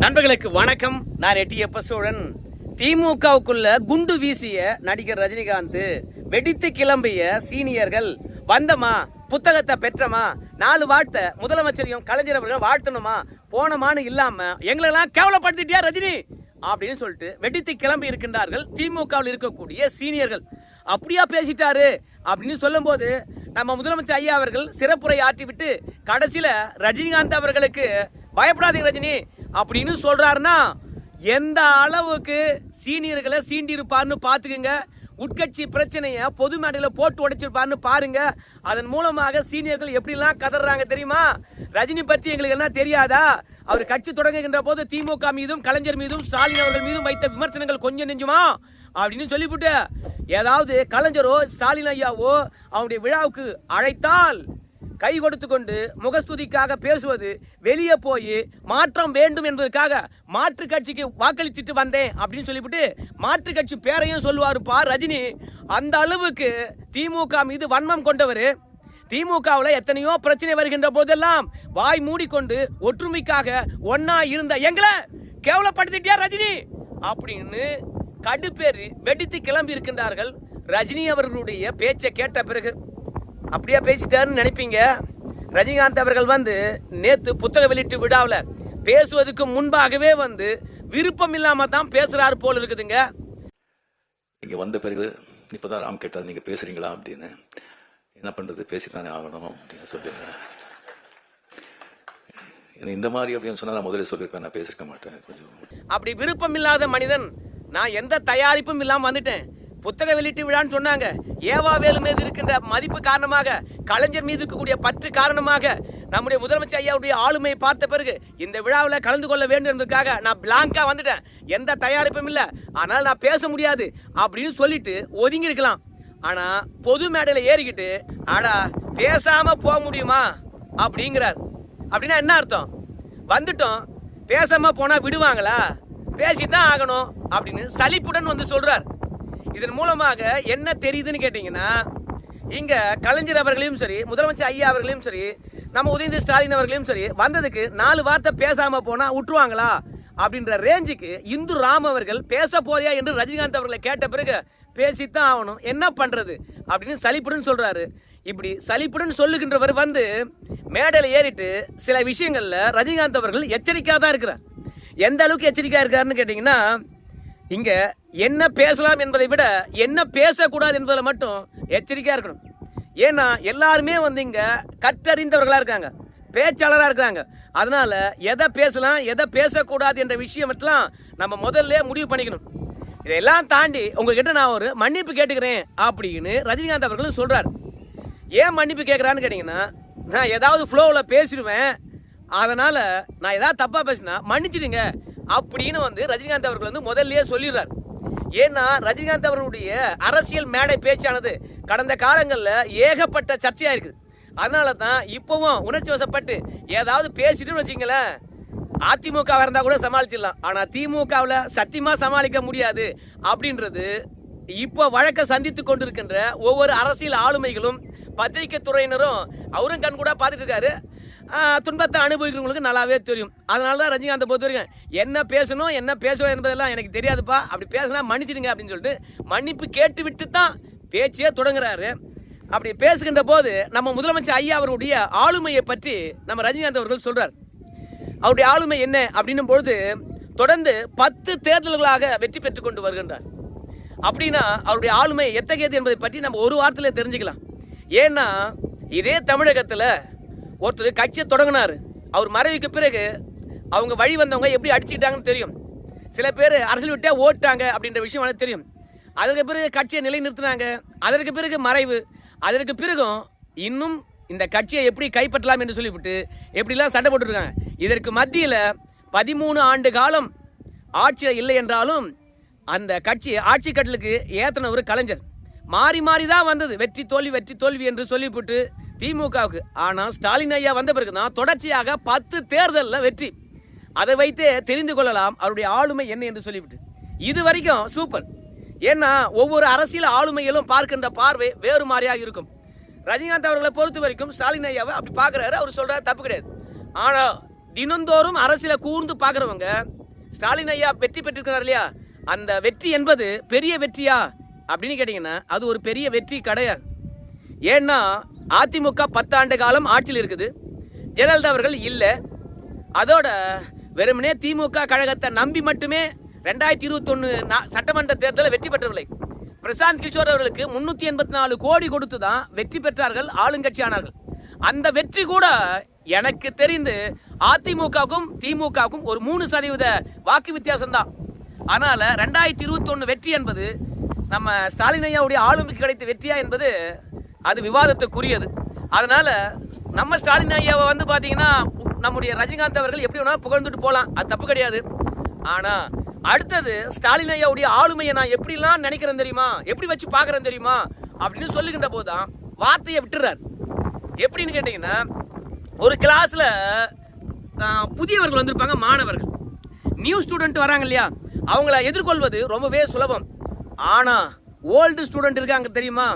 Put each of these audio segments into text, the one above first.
நண்பர்களுக்கு வணக்கம். நான் எட்டியப்ப சோழன் திமுகவுக்குள்ள குண்டு வீசிய நடிகர் ரஜினிகாந்த் வெடித்து கிளம்பிய சீனியர்கள் வந்தமா புத்தகத்தை பெற்றமா நாலு வாழ்த்த முதலமைச்சரையும் கலைஞர் அவர்களும் வாழ்த்தணுமா போனமான்னு இல்லாம எங்களெல்லாம் கேவலப்படுத்திட்டியா ரஜினி? அப்படின்னு சொல்லிட்டு வெடித்து கிளம்பி இருக்கின்றார்கள் திமுகவில் இருக்கக்கூடிய சீனியர்கள். அப்படியா பேசிட்டாரு. அப்படின்னு சொல்லும்போது நம்ம முதலமைச்சர் ஐயா அவர்கள் சிறப்புரை ஆற்றிவிட்டு கடைசியில ரஜினிகாந்த் அவர்களுக்கு பயப்படாதீங்க ரஜினி அப்படின்னு சொல்றாருன்னா எந்த அளவுக்கு சீனியர்களை சீண்டி பார்த்துக்குங்க. உட்கட்சி பிரச்சனையை பொது மேடையில் போட்டு உடைச்சிருப்பாருன்னு பாருங்க. அதன் மூலமாக சீனியர்கள் எப்படிலாம் கதறாங்க தெரியுமா? ரஜினி பற்றி எங்களுக்கு என்ன தெரியாதா? அவர் கட்சி தொடங்குகின்ற போது திமுக மீதும் கலைஞர் மீதும் ஸ்டாலின் அவர்கள் மீதும் வைத்த விமர்சனங்கள் கொஞ்சம் நெஞ்சுமா? அப்படின்னு சொல்லிவிட்டு ஏதாவது கலைஞரோ ஸ்டாலின் ஐயாவோ அவருடைய விழாவுக்கு அழைத்தால் கை கொடுத்து கொண்டு முகஸ்துதிக்காக பேசுவது வெளியே போய் மாற்றம் வேண்டும் என்பதற்காக மாற்று கட்சிக்கு வாக்களித்துட்டு வந்தேன் அப்படின்னு சொல்லிவிட்டு மாற்று கட்சி பேரையும் சொல்லுவாருப்பா ரஜினி. அந்த அளவுக்கு திமுக மீது வன்மம் கொண்டவர். திமுகவில் எத்தனையோ பிரச்சனை வருகின்ற போதெல்லாம் வாய் மூடிக்கொண்டு ஒற்றுமைக்காக ஒன்னா இருந்த எங்களை கேவலப்படுத்திட்டியா ரஜினி? அப்படின்னு கடுப்பேறி வெடித்து கிளம்பி இருக்கின்றார்கள் ரஜினி அவர்களுடைய பேச்சை கேட்ட பிறகு. அப்படியே பேசிட்டாருன்னு நினைப்பீங்க? ரஜினிகாந்த் அவர்கள் வந்து நேத்து புத்தக வெளியீட்டு விழாவில் பேசுவதற்கு முன்பாகவே வந்து விருப்பம் இல்லாம தான் பேசுறாரு போல இருக்குதுங்க. இங்கே வந்த பிறகு இப்போ தான் ராம் கேட்டார் நீங்கள் பேசுகிறீங்களா அப்படின்னு. என்ன பண்ணுறது பேசித்தானே ஆகணும் அப்படின்னு சொல்லிடுறேன் இந்த மாதிரி அப்படின்னு சொன்னால் நான் முதல்ல சொல்லியிருப்பேன் நான் பேசியிருக்க மாட்டேன் கொஞ்சம். அப்படி விருப்பம் இல்லாத மனிதன் நான் எந்த தயாரிப்பும் இல்லாம வந்துட்டேன். புத்தக வெளியீட்டு விழான்னு சொன்னாங்க. ஏவாவேலு மீது இருக்கின்ற மதிப்பு காரணமாக கலைஞர் மீது இருக்கக்கூடிய பற்று காரணமாக நம்முடைய முதலமைச்சர் ஐயாவுடைய ஆளுமையை பார்த்த பிறகு இந்த விழாவில் கலந்து கொள்ள வேண்டும் என்பதற்காக நான் பிளாங்காக வந்துட்டேன். எந்த தயாரிப்பும் இல்லை. ஆனால் நான் பேச முடியாது அப்படின்னு சொல்லிட்டு ஒதுங்கி இருக்கலாம். பொது மேடையில் ஏறிக்கிட்டு ஆடா பேசாமல் போக முடியுமா? அப்படிங்கிறார். அப்படின்னா என்ன அர்த்தம்? வந்துட்டோம். பேசாமல் போனால் விடுவாங்களா? பேசி தான் ஆகணும். அப்படின்னு சலிப்புடன் வந்து சொல்கிறார் இதன் மூலமாக என்ன தெரியுதுன்னு கேட்டிங்கன்னா இங்கே கலைஞர் அவர்களையும் சரி முதலமைச்சர் ஐயா அவர்களையும் சரி நம்ம உதயநிதி ஸ்டாலின் அவர்களையும் சரி வந்ததுக்கு நாலு வார்த்தை பேசாமல் போனால் விட்டுருவாங்களா அப்படின்ற ரேஞ்சுக்கு இந்து ராம் அவர்கள் பேச போறியா என்று ரஜினிகாந்த் அவர்களை கேட்ட பிறகு பேசித்தான் ஆகணும். என்ன பண்ணுறது அப்படின்னு சலிப்புடன் சொல்கிறாரு இப்படி சலிப்புடன் சொல்லுகின்றவர் வந்து மேடையில் ஏறிட்டு சில விஷயங்களில் ரஜினிகாந்த் அவர்கள் எச்சரிக்கையாக தான் இருக்கிறார். எந்த அளவுக்கு எச்சரிக்கையாக இருக்காருன்னு கேட்டிங்கன்னா இங்கே என்ன பேசலாம் என்பதை விட என்ன பேசக்கூடாது என்பதில் மட்டும் எச்சரிக்கையாக இருக்கணும். ஏன்னா எல்லாருமே வந்து இங்கே கற்றறிந்தவர்களாக இருக்காங்க. பேச்சாளராக இருக்கிறாங்க அதனால் எதை பேசலாம் எதை பேசக்கூடாது என்ற விஷயமெல்லாம் நம்ம முதல்ல முடிவு பண்ணிக்கணும். இதெல்லாம் தாண்டி உங்ககிட்ட நான் ஒரு மன்னிப்பு கேட்டுக்கிறேன் அப்படின்னு ரஜினிகாந்த் அவர்களும் சொல்கிறார் ஏன் மன்னிப்பு கேட்குறான்னு கேட்டிங்கன்னா நான் ஏதாவது ஃப்ளோவில் பேசிடுவேன். அதனால் நான் ஏதாவது தப்பாக பேசினா மன்னிச்சிடுங்க. அப்படின்னு வந்து ரஜினிகாந்த் அவர்கள் வந்து முதல்லயே சொல்லிடுறார். ஏன்னா ரஜினிகாந்த் அவர்களுடைய அரசியல் மேடை பேச்சானது கடந்த காலங்களில் ஏகப்பட்ட சர்ச்சையாக இருக்குது அதனால தான் இப்போவும் உணர்ச்சி வசப்பட்டு ஏதாவது பேசிட்டுன்னு வச்சிங்களேன் அதிமுகவாக இருந்தால் கூட சமாளிச்சிடலாம். ஆனால் திமுகவில் சத்தியமாக சமாளிக்க முடியாது அப்படின்றது இப்போ வழக்க சந்தித்து கொண்டிருக்கின்ற ஒவ்வொரு அரசியல் ஆளுமைகளும் பத்திரிகை துறையினரும் அவரும் கண் கூட பார்த்துட்டு இருக்காரு. துன்பத்தை அனுபவிக்கிறவங்களுக்கு நல்லாவே தெரியும். அதனால தான் ரஜினிகாந்தை பொறுத்த வரைக்கும் என்ன பேசணும் என்ன பேசணும் என்பதெல்லாம் எனக்கு தெரியாதுப்பா. அப்படி பேசினா மன்னிச்சிடுங்க அப்படின்னு சொல்லிட்டு மன்னிப்பு கேட்டு விட்டு தான் பேச்சே தொடங்குறாரு. அப்படி பேசுகின்ற போது நம்ம முதலமைச்சர் ஐயா அவருடைய ஆளுமையை பற்றி நம்ம ரஜினிகாந்த் அவர்கள் சொல்கிறார் அவருடைய ஆளுமை என்ன அப்படின்னும் பொழுது தொடர்ந்து பத்து தேர்தல்களாக வெற்றி பெற்று கொண்டு வருகின்றார். அப்படின்னா அவருடைய ஆளுமை எத்தகையது என்பதை பற்றி நம்ம ஒரு வாரத்தில் தெரிஞ்சுக்கலாம். ஏன்னா இதே தமிழகத்தில் ஒருத்தர் கட்சியை தொடங்கினார். அவர் மறைவுக்கு பிறகு அவங்க வழி வந்தவங்க எப்படி அடிச்சுக்கிட்டாங்கன்னு தெரியும். சில பேர் அரசியல் விட்டே ஓட்டாங்க அப்படின்ற விஷயம் எனக்கு தெரியும். அதற்கு பிறகு கட்சியை நிலைநிறுத்தினாங்க. அதற்கு பிறகு மறைவு. அதற்கு பிறகும் இன்னும் இந்த கட்சியை எப்படி கைப்பற்றலாம் என்று சொல்லிவிட்டு எப்படிலாம் சண்டை போட்டுருக்காங்க. இதற்கு மத்தியில் பதிமூணு ஆண்டு காலம் ஆட்சியில் இல்லை என்றாலும் அந்த கட்சி ஆட்சி கட்டலுக்கு ஏத்தன ஒரு கலைஞர். மாறி மாறி தான் வந்தது. வெற்றி தோல்வி வெற்றி தோல்வி என்று சொல்லிவிட்டு திமுகவுக்கு. ஆனால் ஸ்டாலின் ஐயா வந்த பிறகு தான் தொடர்ச்சியாக பத்து தேர்தலில் வெற்றி. அதை வைத்தே தெரிந்து கொள்ளலாம் அவருடைய ஆளுமை என்ன என்று சொல்லிவிட்டு. இது வரைக்கும் சூப்பர். ஏன்னா ஒவ்வொரு அரசியல் ஆளுமையிலும் பார்க்கின்ற பார்வை வேறு மாதிரியாக இருக்கும். ரஜினிகாந்த் அவர்களை பொறுத்த வரைக்கும் ஸ்டாலின் ஐயாவை அப்படி பார்க்குறாரு அவர் சொல்கிறார் தப்பு கிடையாது. ஆனால் தினந்தோறும் அரசியல கூர்ந்து பார்க்குறவங்க ஸ்டாலின் ஐயா வெற்றி பெற்றிருக்கிறார் இல்லையா? அந்த வெற்றி என்பது பெரிய வெற்றியா? அப்படின்னு கேட்டிங்கன்னா அது ஒரு பெரிய வெற்றி கிடையாது. ஏன்னா அதிமுக பத்தாண்டு காலம் ஆட்சியில் இருக்குது. ஜெயலலிதா அவர்கள் இல்லை. அதோட வெறுமனே திமுக கழகத்தை நம்பி மட்டுமே ரெண்டாயிரத்தி இருபத்தொன்னு சட்டமன்ற தேர்தலில் வெற்றி பெற்றவில்லை. பிரசாந்த் கிஷோர் அவர்களுக்கு முன்னூற்றி எண்பத்தி நாலு கோடி கொடுத்து தான் வெற்றி பெற்றார்கள் ஆளுங்கட்சியானார்கள் அந்த வெற்றி கூட எனக்கு தெரிந்து அதிமுகவுக்கும் திமுகவுக்கும் ஒரு மூணு சதவீத வாக்கு வித்தியாசம் தான் அதனால ரெண்டாயிரத்தி இருபத்தொன்னு வெற்றி என்பது நம்ம ஸ்டாலின் ஐயாவுடைய ஆளுமைக்கு கிடைத்த வெற்றியா என்பது அது விவாதத்துக்குரியது. அதனால் நம்ம ஸ்டாலின் ஐயாவை வந்து பார்த்தீங்கன்னா நம்முடைய ரஜினிகாந்த் அவர்கள் எப்படி வேணாலும் புகழ்ந்துட்டு போகலாம் அது தப்பு கிடையாது. ஆனால் அடுத்தது ஸ்டாலின் ஐயாவுடைய ஆளுமையை நான் எப்படிலாம் நினைக்கிறேன் தெரியுமா? எப்படி வச்சு பார்க்கறேன் தெரியுமா? அப்படின்னு சொல்லுகின்ற போது தான் வார்த்தையை விட்டுறார். எப்படின்னு கேட்டிங்கன்னா ஒரு கிளாஸில் புதியவர்கள் வந்திருப்பாங்க மாணவர்கள். நியூ ஸ்டூடெண்ட் வராங்க இல்லையா? அவங்கள எதிர்கொள்வது ரொம்பவே சுலபம். ஆனால் ஓல்டு ஸ்டூடெண்ட் இருக்காங்க தெரியுமா?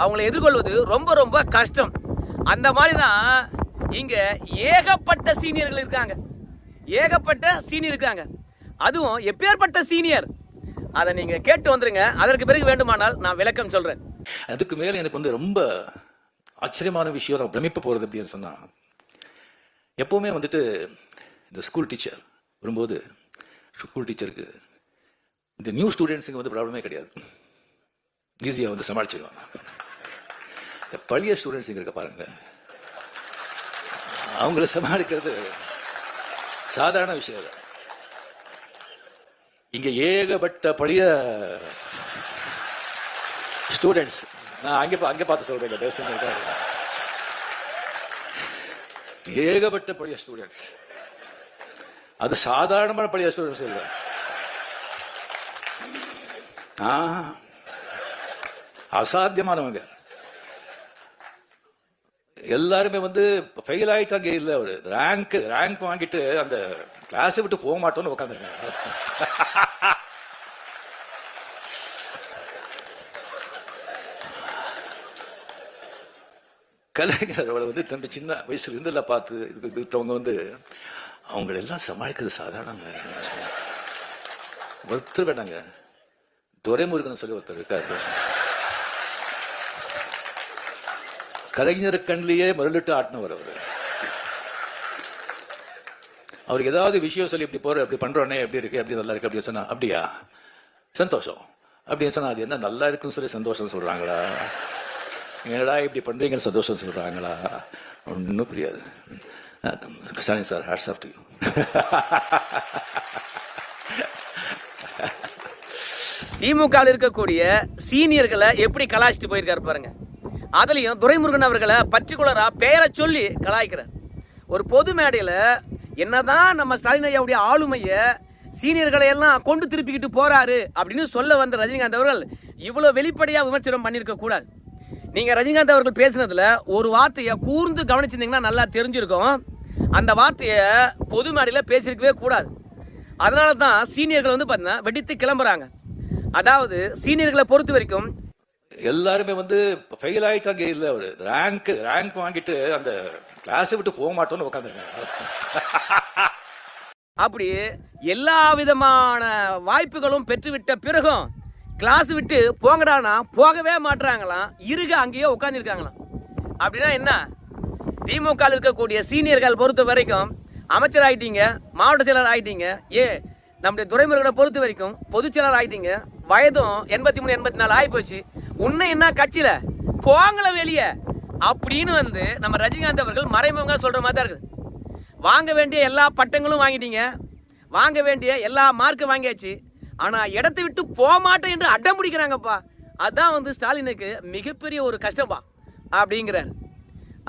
அவங்களை எதிர்கொள்வது ரொம்ப ரொம்ப கஷ்டம். அந்த மாதிரி தான் இங்கே ஏகப்பட்ட சீனியர்கள் இருக்காங்க. ஏகப்பட்ட சீனியர் இருக்காங்க. அதுவும் எப்பேற்பட்ட சீனியர்? அதை நீங்கள் கேட்டு வந்துருங்க. அதற்கு பிறகு வேண்டுமானால் நான் விளக்கம் சொல்கிறேன் அதுக்கு மேலே எனக்கு வந்து ரொம்ப ஆச்சரியமான விஷயம் நான் பிரமிப்பு போகிறது அப்படின்னு சொன்னால் எப்போவுமே வந்துட்டு இந்த ஸ்கூல் டீச்சர் வரும்போது ஸ்கூல் டீச்சருக்கு இந்த நியூ ஸ்டூடெண்ட்ஸுக்கு வந்து ப்ராப்ளமே கிடையாது. ஈஸியாக வந்து சமாளிச்சிடுவாங்க இந்த பழைய ஸ்டூடெண்ட்ஸுங்க இருக்க பாருங்க. அவங்கள சமாளிக்கிறது சாதாரண விஷயம் இல்லை இங்க ஏகப்பட்ட பழைய ஸ்டூடெண்ட்ஸ் நான் அங்கே பா- அங்கே பார்த்து சொல்றேன் தயவு ஏகப்பட்ட பழைய ஸ்டூடெண்ட்ஸ் அது சாதாரணமான பழைய ஸ்டூடெண்ட்ஸ் இல்லை. ஆ அசாத்தியமானவங்க. எல்லாருமே வந்து ஃபெயில் ஆயிட்டாங்க இல்ல ஒரு ரேங்க் ரேங்க் வாங்கிட்டு அந்த கிளாஸை விட்டு போக மாட்டோம்னு உட்காந்துருக்காங்க கலைஞர் அவளை வந்து தன் சின்ன வயசுல இருந்தெல்லாம் பார்த்து இருக்கிறவங்க வந்து அவங்கள எல்லாம் சமாளிக்கிறது சாதாரணங்க. ஒருத்தர் வேண்டாங்க துரைமுருகன் சொல்லி ஒருத்தர் இருக்காரு. கலைஞர் கண்ணிலேயே மருளிட்டு ஆட்டினவர் அவர். அவருக்கு ஏதாவது விஷயம் சொல்லி இப்படி போற அப்படி பண்றோன்னே எப்படி இருக்கு அப்படி நல்லா இருக்கு அப்படின்னு சொன்னா அப்படியா? சந்தோஷம். அப்படின்னு சொன்னா அது என்ன நல்லா இருக்குன்னு சொல்லி சந்தோஷம் சொல்றாங்களா? என்னடா இப்படி பண்றீங்கன்னு சந்தோஷம் சொல்றாங்களா? ஒன்றும் புரியாது. Sorry sir hats off to you DMK இருக்கக்கூடிய சீனியர்களை எப்படி கலாய்ச்சிட்டு போயிருக்காரு பாருங்க. அதுலேயும் துரைமுருகன் அவர்களை பர்டிகுலராக பெயரை சொல்லி கலாய்க்கிறார். ஒரு பொது மேடையில் என்னதான் நம்ம ஸ்டாலின் ஐயாவுடைய ஆளுமையை சீனியர்களை எல்லாம் கொண்டு திருப்பிக்கிட்டு போறாரு அப்படின்னு சொல்ல வந்த ரஜினிகாந்த் அவர்கள் இவ்வளோ வெளிப்படையாக விமர்சனம் பண்ணியிருக்க கூடாது. நீங்கள் ரஜினிகாந்த் அவர்கள் பேசுனதில் ஒரு வார்த்தையை கூர்ந்து கவனிச்சிருந்தீங்கன்னா நல்லா தெரிஞ்சிருக்கும். அந்த வார்த்தையை பொது மேடையில் பேசியிருக்கவே கூடாது. அதனால தான் சீனியர்கள் வந்து பார்த்தீங்கன்னா வெடித்து கிளம்புறாங்க. அதாவது சீனியர்களை பொறுத்த வரைக்கும் எல்லாருமே வந்து ஃபெயில் ஆயிட்டாங்க இல்ல அவரு. ரேங்க் ரேங்க் வாங்கிட்டு அந்த கிளாஸை விட்டு போக மாட்டோம்னு உட்காந்துருக்காங்க அப்படி எல்லா விதமான வாய்ப்புகளும் பெற்றுவிட்ட பிறகும் கிளாஸ் விட்டு போங்கடானா போகவே மாட்றாங்களாம். இருக அங்கேயே உட்காந்துருக்காங்களாம் அப்படின்னா என்ன? திமுக இருக்கக்கூடிய சீனியர்கள் பொறுத்த வரைக்கும் அமைச்சர் ஆயிட்டீங்க மாவட்ட செயலர் ஆயிட்டீங்க. ஏ நம்முடைய துறைமுறைகளை பொறுத்த வரைக்கும் பொதுச் செயலர் ஆயிட்டீங்க. வயதும் எண்பத்தி மூணு எண்பத்தி நாலு ஆகிப்போச்சு உன்னை என்ன கட்சியில? போங்கள வெளியே. அப்படின்னு வந்து நம்ம ரஜினிகாந்த் அவர்கள் மறைமுகமாக சொல்ற மாதிரி தான் இருக்குது. வாங்க வேண்டிய எல்லா பட்டங்களும் வாங்கிட்டீங்க. வாங்க வேண்டிய எல்லா மார்க்கும் வாங்கியாச்சு. ஆனால் இடத்தை விட்டு போக மாட்டேன் என்று அடம் பிடிக்கிறாங்கப்பா. அதுதான் வந்து ஸ்டாலினுக்கு மிகப்பெரிய ஒரு கஷ்டப்பா அப்படிங்கிறார்.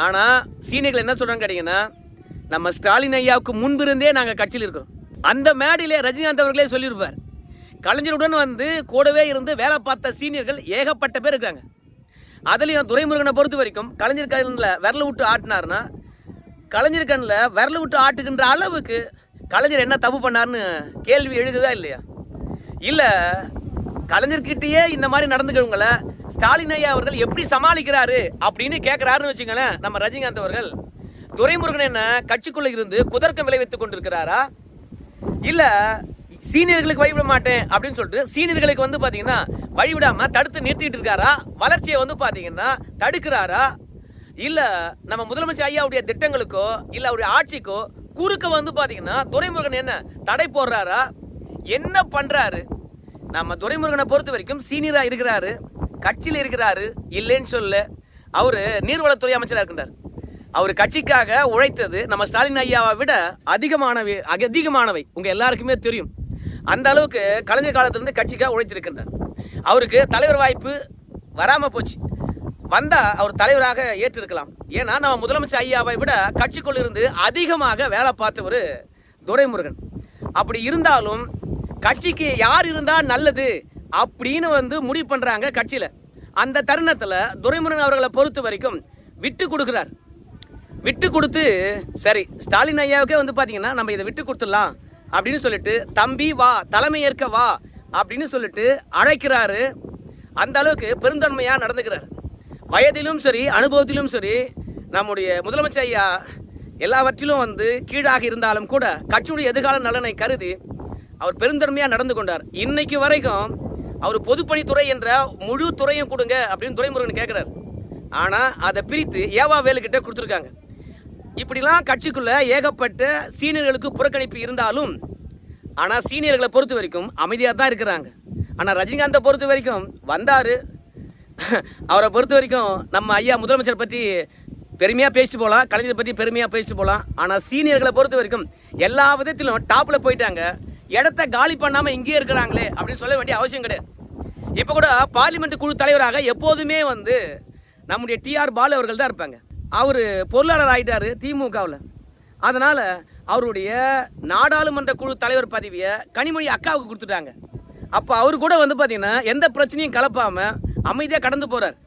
ஆனால் சீனியர்கள் என்ன சொல்கிறேன்னு கேட்டீங்கன்னா நம்ம ஸ்டாலின் ஐயாவுக்கு முன்பிருந்தே நாங்கள் கட்சியில் இருக்கிறோம். அந்த மேடையிலே ரஜினிகாந்த் அவர்களே சொல்லியிருப்பார். கலைஞருடன் வந்து கூடவே இருந்து வேலை பார்த்த சீனியர்கள் ஏகப்பட்ட பேர் இருக்காங்க. அதுலேயும் துரைமுருகனை பொறுத்த வரைக்கும் கலைஞர் கண்ணில் விரல விட்டு ஆட்டினாருன்னா கலைஞர் கண்ணில் விரல விட்டு ஆட்டுகின்ற அளவுக்கு கலைஞர் என்ன தப்பு பண்ணாருன்னு கேள்வி எழுதுதா இல்லையா? இல்லை கலைஞர்கிட்டயே இந்த மாதிரி நடந்துக்கிறவங்கள ஸ்டாலின் ஐயா அவர்கள் எப்படி சமாளிக்கிறாரு அப்படின்னு கேட்குறாருன்னு வச்சுங்களேன் நம்ம ரஜினிகாந்த் அவர்கள். துரைமுருகன் என்ன கட்சிக்குள்ளே இருந்து குதர்க்கம் விளைவித்துக் கொண்டிருக்கிறாரா? இல்லை சீனியர்களுக்கு வழிவிட மாட்டேன் அப்படின்னு சொல்லிட்டு சீனியர்களுக்கு வந்து பார்த்தீங்கன்னா வழிவிடாம தடுத்து நிறுத்திட்டு இருக்காரா? வளர்ச்சியை வந்து பார்த்தீங்கன்னா தடுக்கிறாரா? இல்லை நம்ம முதலமைச்சர் ஐயாவுடைய திட்டங்களுக்கோ இல்லை அவருடைய ஆட்சிக்கோ குறுக்க வந்து பார்த்தீங்கன்னா துரைமுருகன் என்ன தடை போடுறாரா? என்ன பண்ணுறாரு நம்ம துரைமுருகனை பொறுத்த வரைக்கும் சீனியராக இருக்கிறாரு கட்சியில் இருக்கிறாரு இல்லைன்னு சொல்ல அவர் நீர்வளத்துறை அமைச்சராக இருக்கின்றார். அவர் கட்சிக்காக உழைத்தது நம்ம ஸ்டாலின் ஐயாவை விட அதிகமானவை அதிகமானவை. உங்கள் எல்லாருக்குமே தெரியும். அந்த அளவுக்கு கலைஞர் காலத்திலிருந்து கட்சிக்காக உழைத்திருக்கின்றார். அவருக்கு தலைவர் வாய்ப்பு வராமல் போச்சு. வந்தால் அவர் தலைவராக ஏற்றிருக்கலாம். ஏன்னா நம்ம முதலமைச்சர் ஐயாவை விட கட்சிக்குள் இருந்து அதிகமாக வேலை பார்த்தவர் துரைமுருகன். அப்படி இருந்தாலும் கட்சிக்கு யார் இருந்தால் நல்லது அப்படின்னு வந்து முடிவு பண்ணுறாங்க கட்சியில். அந்த தருணத்தில் துரைமுருகன் அவர்களை பொறுத்த வரைக்கும் விட்டு கொடுக்குறார். விட்டு கொடுத்து சரி ஸ்டாலின் ஐயாவுக்கே வந்து பார்த்தீங்கன்னா நம்ம இதை விட்டு கொடுத்துடலாம். அப்படின்னு சொல்லிட்டு தம்பி வா தலைமை ஏற்க வா அப்படின்னு சொல்லிட்டு அழைக்கிறாரு. அந்த அளவுக்கு பெருந்தன்மையாக நடந்துக்கிறார். வயதிலும் சரி அனுபவத்திலும் சரி நம்முடைய முதலமைச்சர் ஐயா எல்லாவற்றிலும் வந்து கீழாக இருந்தாலும் கூட கட்சியுடைய எதிர்கால நலனை கருதி அவர் பெருந்தன்மையாக நடந்து கொண்டார். இன்னைக்கு வரைக்கும் அவர் பொதுப்பணித்துறை என்ற முழு துறையும் கொடுங்க அப்படின்னு துறைமுருகன் கேட்குறாரு ஆனால் அதை பிரித்து ஏவா வேலுக்கிட்ட கொடுத்துருக்காங்க. இப்படிலாம் கட்சிக்குள்ள ஏகப்பட்ட சீனியர்களுக்கு புறக்கணிப்பு இருந்தாலும் ஆனால் சீனியர்களை பொறுத்த வரைக்கும் அமைதியாக தான் இருக்கிறாங்க. ஆனால் ரஜினிகாந்தை பொறுத்த வரைக்கும் வந்தார். அவரை பொறுத்த வரைக்கும் நம்ம ஐயா முதலமைச்சர் பற்றி பெருமையாக பேசிட்டு போகலாம் கலைஞர் பற்றி பெருமையாக பேசிட்டு போகலாம் ஆனால் சீனியர்களை பொறுத்த வரைக்கும் எல்லா விதத்திலும் டாப்பில் போயிட்டாங்க. இடத்த காலி பண்ணாமல் இங்கேயே இருக்கிறாங்களே அப்படின்னு சொல்ல வேண்டிய அவசியம் கிடையாது. இப்போ கூட பார்லிமெண்ட் குழு தலைவராக எப்போதுமே வந்து நம்முடைய டிஆர் பாலு அவர்கள் தான் இருப்பாங்க. அவர் பொருளாளர் ஆகிட்டார் திமுகவில். அதனால் அவருடைய நாடாளுமன்ற குழு தலைவர் பதவியை கனிமொழி அக்காவுக்கு கொடுத்துட்டாங்க. அப்போ அவர் கூட வந்து பார்த்தீங்கன்னா எந்த பிரச்சனையும் கலப்பாமல் அமைதியாக கடந்து போகிறார்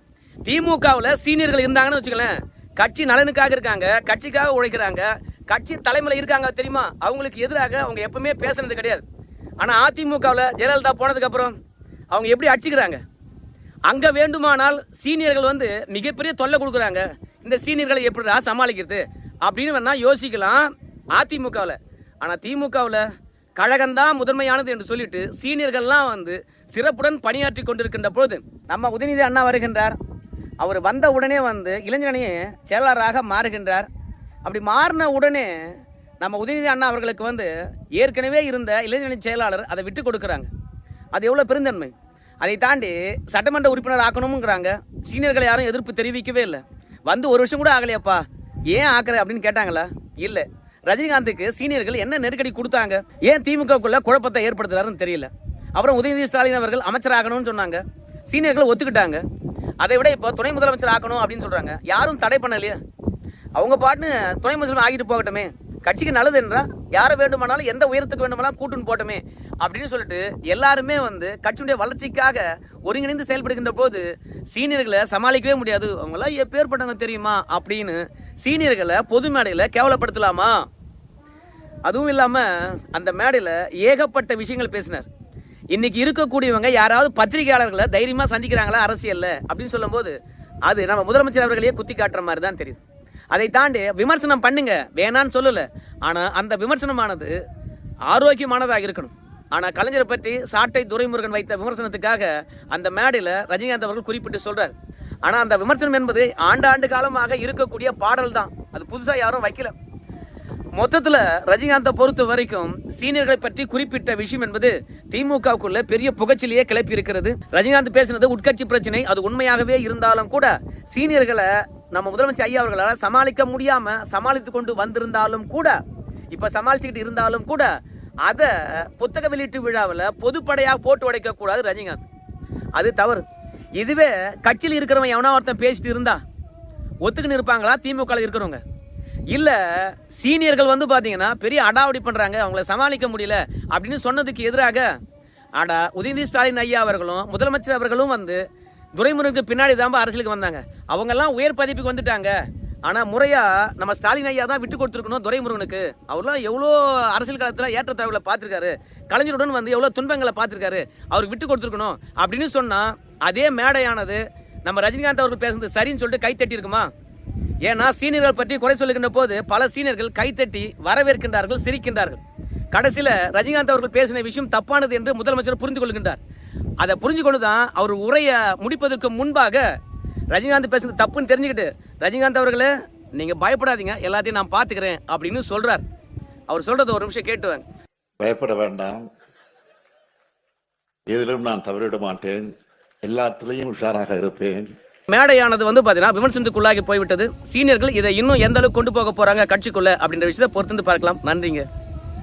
திமுகவில் சீனியர்கள் இருந்தாங்கன்னு வச்சுக்கலேன் கட்சி நலனுக்காக இருக்காங்க கட்சிக்காக உழைக்கிறாங்க கட்சி தலைமையில் இருக்காங்க தெரியுமா? அவங்களுக்கு எதிராக அவங்க எப்பவுமே பேசுனது கிடையாது. ஆனால் அதிமுகவில் ஜெயலலிதா போனதுக்கப்புறம் அவங்க எப்படி அடிச்சுக்கிறாங்க? அங்கே வேண்டுமானால் சீனியர்கள் வந்து மிகப்பெரிய தொல்லை கொடுக்குறாங்க. இந்த சீனியர்களை எப்படிடா சமாளிக்கிறது? அப்படின்னு வேணால் யோசிக்கலாம். அதிமுகவில். ஆனால் திமுகவில் கழகம்தான் முதன்மையானது என்று சொல்லிட்டு சீனியர்கள்லாம் வந்து சிறப்புடன் பணியாற்றி கொண்டிருக்கின்ற பொழுது நம்ம உதயநிதி அண்ணா வருகின்றார். அவர் வந்த உடனே வந்து இளைஞரணியே செயலாளராக மாறுகின்றார். அப்படி மாறின உடனே நம்ம உதயநிதி அண்ணா அவர்களுக்கு வந்து ஏற்கனவே இருந்த இளைஞரணி செயலாளர் அதை விட்டு கொடுக்குறாங்க. அது எவ்வளோ பெருந்தன்மை. அதை தாண்டி சட்டமன்ற உறுப்பினர் ஆக்கணுங்கிறாங்க சீனியர்கள் யாரும் எதிர்ப்பு தெரிவிக்கவே இல்லை. வந்து ஒரு வருஷம் கூட ஆகலையாப்பா. ஏன் ஆக்குற அப்படின்னு கேட்டாங்களா? இல்லை. ரஜினிகாந்துக்கு சீனியர்கள் என்ன நெருக்கடி கொடுத்தாங்க? ஏன் திமுகக்குள்ள குழப்பத்தை ஏற்படுத்துறாருன்னு தெரியல. அப்புறம் உதயநிதி ஸ்டாலின் அவர்கள் அமைச்சர் ஆகணும்னு சொன்னாங்க. சீனியர்கள் ஒத்துக்கிட்டாங்க. அதை விட இப்போ துணை முதலமைச்சர் ஆக்கணும் அப்படின்னு சொல்றாங்க. யாரும் தடை பண்ணலையே. அவங்க பாட்டுன்னு துணை முதலமைச்சர் ஆகிட்டு போகட்டுமே. கட்சிக்கு நல்லது என்றா யாரை வேண்டுமானாலும் எந்த உயரத்துக்கு வேண்டுமானாலும் கூட்டுன்னு போட்டோமே அப்படின்னு சொல்லிட்டு எல்லாருமே வந்து கட்சியுடைய வளர்ச்சிக்காக ஒருங்கிணைந்து செயல்படுகின்ற போது சீனியர்களை சமாளிக்கவே முடியாது. அவங்களாம் எப்பேற்பட்டவங்க தெரியுமா அப்படின்னு சீனியர்களை பொது மேடையில் கேவலப்படுத்தலாமா? அதுவும் இல்லாமல் அந்த மேடையில் ஏகப்பட்ட விஷயங்கள் பேசினார். இன்னைக்கு இருக்கக்கூடியவங்க யாராவது பத்திரிகையாளர்களை தைரியமாக சந்திக்கிறாங்களா அரசியலில் அப்படின்னு சொல்லும்போது அது நம்ம முதலமைச்சர் அவர்களையே குத்தி காட்டுற மாதிரி தான் தெரியுது. அதை தாண்டி விமர்சனம் பண்ணுங்க. வேணான்னு சொல்லலை. ஆனால் அந்த விமர்சனமானது ஆரோக்கியமானதாக இருக்கணும். ஆனால் கலைஞரை பற்றி சாட்டை துரைமுருகன் வைத்த விமர்சனத்துக்காக அந்த மேடையில் ரஜினிகாந்த் அவர்கள் குறிப்பிட்டு சொல்கிறார் ஆனால் அந்த விமர்சனம் என்பது ஆண்டாண்டு காலமாக இருக்கக்கூடிய பாடல் தான். அது புதுசாக யாரும் வைக்கல. மொத்தத்தில் ரஜினிகாந்தை பொறுத்த வரைக்கும் சீனியர்களை பற்றி குறிப்பிட்ட விஷயம் என்பது திமுகவுக்குள்ள பெரிய புகச்சிலேயே கிளப்பி இருக்கிறது. ரஜினிகாந்த் பேசினது உட்கட்சி பிரச்சனை. அது உண்மையாகவே இருந்தாலும் கூட சீனியர்களை நம்ம முதலமைச்சர் ஐயா அவர்களால் சமாளிக்க முடியாமல் சமாளித்து கொண்டு வந்திருந்தாலும் கூட இப்போ சமாளிச்சுக்கிட்டு இருந்தாலும் கூட அதை புத்தக வெளியீட்டு விழாவில் பொதுப்படையாக போட்டு உடைக்கக்கூடாது ரஜினிகாந்த். அது தவறு. இதுவே கட்சியில் இருக்கிறவன் எவனா ஒருத்தன் பேசிட்டு இருந்தா ஒத்துக்குன்னு இருப்பாங்களா? திமுக இருக்கிறவங்க. இல்லை சீனியர்கள் வந்து பார்த்தீங்கன்னா பெரிய அடாவடி பண்ணுறாங்க அவங்கள சமாளிக்க முடியல அப்படின்னு சொன்னதுக்கு எதிராக ஆடா உதயநிதி ஸ்டாலின் ஐயா அவர்களும் முதலமைச்சர் அவர்களும் வந்து துரைமுருகனுக்கு பின்னாடி தான் அரசியலுக்கு வந்தாங்க. அவங்கெல்லாம் உயர் பதவிக்கு வந்துட்டாங்க. ஆனால் முறையாக நம்ம ஸ்டாலின் ஐயா தான் விட்டு கொடுத்துருக்கணும் துரைமுருகனுக்கு. அவர்லாம் எவ்வளோ அரசியல் காலத்தில் ஏற்றத்தாழ்வுகளை பார்த்துருக்காரு. கலைஞருடன் வந்து எவ்வளோ துன்பங்களை பார்த்துருக்காரு. அவருக்கு விட்டு கொடுத்துருக்கணும் அப்படின்னு சொன்னால் அதே மேடையானது நம்ம ரஜினிகாந்த் அவர்கள் பேசுனது சரின்னு சொல்லிட்டு கை இருக்குமா? ஏன்னா சீனியர்கள் பற்றி குறை சொல்லுகின்ற போது பல சீனியர்கள் கைத்தட்டி வரவேற்கின்றார்கள் சிரிக்கின்றார்கள். கடைசியில் ரஜினிகாந்த் அவர்கள் பேசின விஷயம் தப்பானது என்று முதலமைச்சர் புரிந்து கொள்கின்றார். அதை புரிஞ்சு கொண்டு தான் அவர் உரையை முடிப்பதற்கு முன்பாக ரஜினிகாந்த் பேசுறது தப்புன்னு தெரிஞ்சுக்கிட்டு ரஜினிகாந்த் அவர்களே நீங்கள் பயப்படாதீங்க எல்லாத்தையும் நான் பார்த்துக்கிறேன் அப்படின்னு சொல்கிறார் அவர் சொல்கிறத ஒரு நிமிஷம் கேட்டுவாங்க பயப்பட வேண்டாம். எதிலும் நான் தவறிவிட மாட்டேன். எல்லாத்திலையும் உஷாராக இருப்பேன். மேடையானது வந்து பார்த்தீங்கன்னா விமர்சனத்துக்குள்ளாகி போய்விட்டது. சீனியர்கள் இதை இன்னும் எந்த அளவுக்கு கொண்டு போக போறாங்க கட்சிக்குள்ள அப்படின்ற விஷயத்தை பொறுத்து பார்க்கலாம். நன்றிங்க.